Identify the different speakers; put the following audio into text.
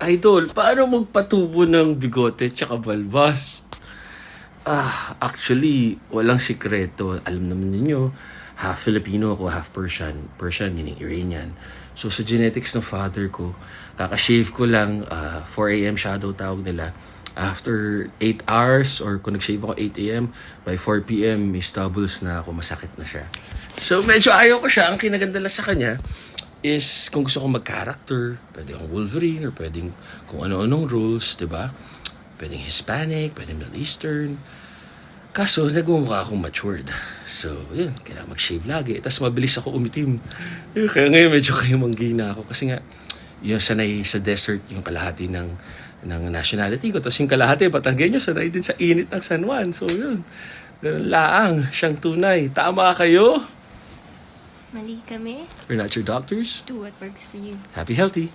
Speaker 1: Idol, paano magpatubo ng bigote tsaka balbas? Ah, actually, walang sikreto. Alam naman ninyo, half Filipino ako, half Persian. Persian meaning Iranian. So sa genetics ng father ko, kakashave ko lang, ah, 4 a.m. shadow tawag nila. After 8 hours, or kung nag-shave ako 8 a.m., by 4 p.m., may stubbles na ako, masakit na siya. So medyo ayaw ko siya. Ang kinaganda lang sa kanya, is kung gusto kong mag-character, pwede akong Wolverine or pwedeng kung ano-anong roles, di ba? Pwedeng Hispanic, pwedeng Middle Eastern. Kaso, nagmumukha akong matured. So, yun, kailangan mag-shave lagi. Tapos mabilis ako umitim. Kaya ngayon medyo kayo manggina ako. Kasi nga, yung sanay sa desert, yung kalahati ng ng nationality ko. Tapos yung kalahati, Batanggenyo, sanay din sa init ng San Juan. So, yun. Ganun laang, siyang tunay. Tama kayo?
Speaker 2: Mali kami.
Speaker 1: We're not your doctors.
Speaker 2: Do what works for you.
Speaker 1: Happy healthy.